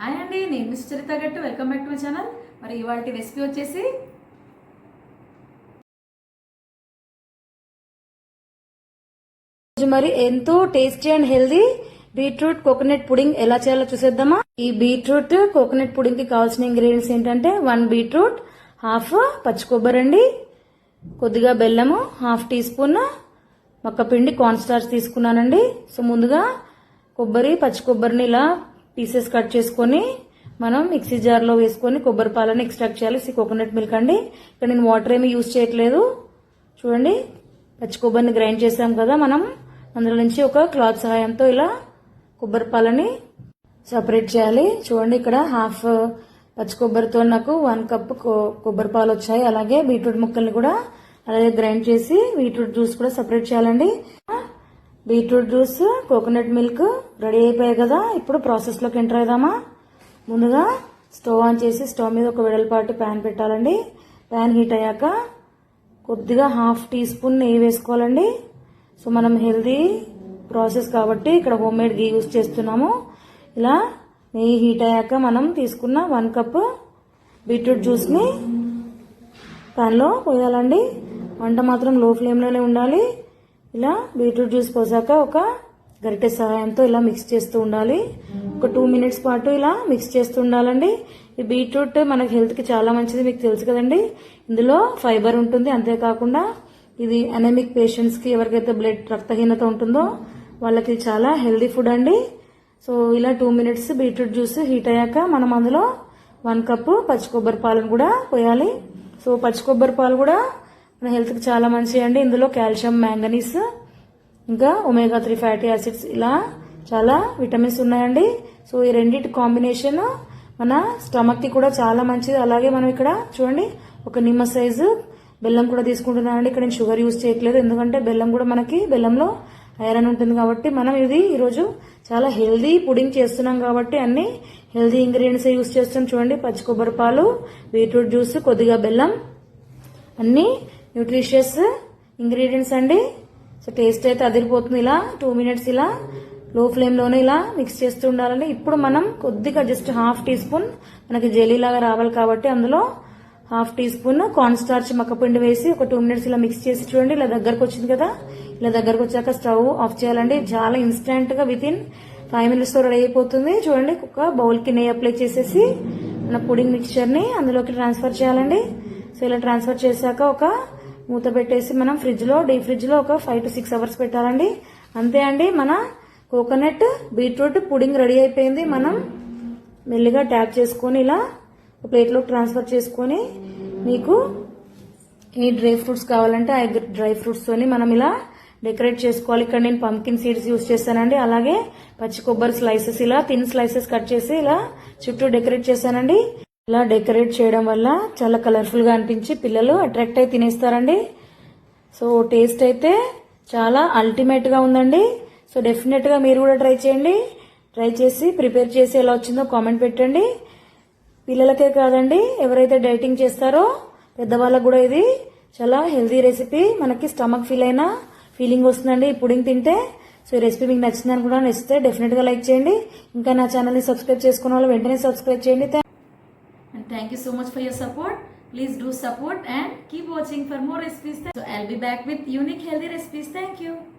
Hi అండి నేను miss Charitha Gattu. Welcome back to my channel మరి ఇవాళ రెసిపీ వచ్చేసి మరి ఎంతో tasty and healthy beetroot coconut pudding ఎలా చేయాలో చూసేద్దామా? ఈ బీట్రూట్ కోకోనట్ పుడింగ్కి కావాల్సిన ఇంగ్రీడియంట్స్ ఏంటంటే వన్ బీట్రూట్ హాఫ్ పచ్చి కొబ్బరి అండి కొద్దిగా బెల్లము హాఫ్ టీ స్పూన్ మక్కపిండి కార్న్ స్టార్చ్ తీసుకున్నానండి. సో ముందుగా కొబ్బరి పచ్చి కొబ్బరిని ఇలా పీసెస్ కట్ చేసుకొని మనం మిక్సీ జార్లో వేసుకొని కొబ్బరి పాలను ఎక్స్ట్రాక్ట్ చేయాలి. ఇది కోకోనట్ మిల్క్ అండి. ఇక్కడ నేను వాటర్ ఏమి యూజ్ చేయట్లేదు. చూడండి. పచ్చి కొబ్బరిని గ్రైండ్ చేసాం కదా మనం. అందులో నుంచి ఒక క్లాత్ సహాయంతో ఇలా కొబ్బరి పాలని సపరేట్ చేయాలి. చూడండి ఇక్కడ హాఫ్ పచ్చి కొబ్బరితో నాకు వన్ కప్ కొబ్బరి పాలు వచ్చాయి. అలాగే బీట్రూట్ ముక్కల్ని కూడా అలాగే గ్రైండ్ చేసి బీట్రూట్ జ్యూస్ కూడా సపరేట్ చేయాలండి. Beetroot juice coconut milk ready అయిపోయాయి కదా. ఇప్పుడు ప్రాసెస్లోకి ఎంటర్ అవుదామా ముందుగా స్టవ్ ఆన్ చేసి స్టవ్ మీద ఒక వెడల్పాటి ప్యాన్ పెట్టాలండి. ప్యాన్ హీట్ అయ్యాక కొద్దిగా హాఫ్ టీ స్పూన్ నెయ్యి వేసుకోవాలండి. సో మనం హెల్దీ ప్రాసెస్ కాబట్టి ఇక్కడ హోమ్ మేడ్ గీ యూస్ చేస్తున్నాము. ఇలా నెయ్యి హీట్ అయ్యాక మనం తీసుకున్న వన్ కప్ బీట్రూట్ జ్యూస్ని ప్యాన్లో పోయాలండి. వంట మాత్రం లో ఫ్లేమ్లోనే ఉండాలి. ఇలా బీట్రూట్ జ్యూస్ పోసాక ఒక గరిటె సహాయంతో ఇలా మిక్స్ చేస్తూ ఉండాలి. ఒక టూ మినిట్స్ పాటు ఇలా మిక్స్ చేస్తూ ఉండాలండి. ఈ బీట్రూట్ మన హెల్త్కి చాలా మంచిది మీకు తెలుసు కదండి. ఇందులో ఫైబర్ ఉంటుంది అంతేకాకుండా ఇది అనమిక్ పేషెంట్స్కి ఎవరికైతే బ్లడ్ రక్తహీనత ఉంటుందో వాళ్ళకి చాలా హెల్దీ ఫుడ్ అండి. సో ఇలా two minutes beetroot juice heat అయ్యాక మనం అందులో వన్ కప్పు పచ్చి కొబ్బరి పాలను కూడా పోయాలి. సో పచ్చి కొబ్బరి పాలు కూడా మన హెల్త్కి చాలా మంచిది అండి ఇందులో కాల్షియం మ్యాంగనీస్ ఇంకా ఒమేగా త్రీ ఫ్యాటీ యాసిడ్స్ ఇలా చాలా విటమిన్స్ ఉన్నాయండి. సో ఈ రెండింటి కాంబినేషన్ మన స్టమక్కి కూడా చాలా మంచిది. అలాగే మనం ఇక్కడ చూడండి ఒక నిమ్మ సైజు బెల్లం కూడా తీసుకుంటున్నానండి. ఇక్కడ నేను షుగర్ యూజ్ చేయట్లేదు. ఎందుకంటే బెల్లం కూడా మనకి బెల్లంలో ఐరన్ ఉంటుంది కాబట్టి మనం ఇది ఈరోజు చాలా హెల్దీ పుడింగ్ చేస్తున్నాం కాబట్టి అన్ని హెల్దీ ఇంగ్రీడియంట్స్ యూజ్ చేస్తాం చూడండి పచ్చి కొబ్బరి పాలు బీట్రూట్ జ్యూస్ కొద్దిగా బెల్లం అన్ని న్యూట్రిషియస్ ఇంగ్రీడియంట్స్ అండి. సో టేస్ట్ అయితే అదిరిపోతుంది ఇలా టూ మినిట్స్ ఇలా లో ఫ్లేమ్లోనే ఇలా మిక్స్ చేస్తూ ఉండాలండి. ఇప్పుడు మనం కొద్దిగా జస్ట్ హాఫ్ టీ స్పూన్ మనకి జెలీ లాగా రావాలి కాబట్టి అందులో half tea spoon corn starch మక్కపిండి వేసి ఒక టూ మినిట్స్ ఇలా మిక్స్ చేసి చూడండి. ఇలా దగ్గరకు వచ్చింది కదా. ఇలా దగ్గరకు వచ్చాక స్టవ్ ఆఫ్ చేయాలండి. చాలా ఇన్స్టెంట్గా విత్ ఇన్ ఫైవ్ మినిట్స్లో రెడీ అయిపోతుంది. చూడండి ఒక బౌల్కి నెయ్యి అప్లై చేసేసి మన పుడింగ్ మిక్చర్ని అందులోకి ట్రాన్స్ఫర్ చేయాలండి. సో ఇలా ట్రాన్స్ఫర్ చేశాక ఒక మూత పెట్టేసి మనం ఫ్రిడ్జ్లో డీ ఫ్రిడ్జ్లో ఒక ఫైవ్ టు సిక్స్ అవర్స్ పెట్టాలండి. అంతే అండి మన కోకోనట్ బీట్రూట్ పుడింగ్ రెడీ అయిపోయింది. మనం మెల్లిగా ట్యాప్ చేసుకొని ఇలా ఒక ప్లేట్లో ట్రాన్స్ఫర్ చేసుకొని మీకు ఏ డ్రై ఫ్రూట్స్ కావాలంటే ఆ డ్రై ఫ్రూట్స్తోని మనం ఇలా డెకరేట్ చేసుకోవాలి. ఇక్కడ నేను పంకిన్ సీడ్స్ యూస్ చేస్తానండి అలాగే పచ్చి కొబ్బరి స్లైసెస్ ఇలా థిన్ స్లైసెస్ కట్ చేసి ఇలా చుట్టూ డెకరేట్ చేశానండి. ఇలా డెకరేట్ చేయడం వల్ల చాలా కలర్ఫుల్గా అనిపించి పిల్లలు అట్రాక్ట్ అయి తినేస్తారండి. సో టేస్ట్ అయితే చాలా అల్టిమేట్గా ఉందండి. సో డెఫినెట్గా మీరు కూడా ట్రై చేయండి. ట్రై చేసి ప్రిపేర్ చేసి ఎలా వచ్చిందో కామెంట్ పెట్టండి. పిల్లలకే కాదండి ఎవరైతే డైటింగ్ చేస్తారో పెద్దవాళ్ళకు కూడా ఇది చాలా హెల్దీ రెసిపీ మనకి స్టమక్ ఫీల్ అయినా ఫీలింగ్ వస్తుందండి. ఈ పుడింగ్ తింటే సో ఈ రెసిపీ మీకు నచ్చిందని కూడా నచ్చితే డెఫినెట్గా లైక్ చేయండి. ఇంకా నా ఛానల్ని సబ్స్క్రైబ్ చేసుకున్న వాళ్ళు వెంటనే సబ్స్క్రైబ్ చేయండి. And thank you so much for your support. Please do support and keep watching for more recipes. So i'll be back with unique healthy recipes. Thank you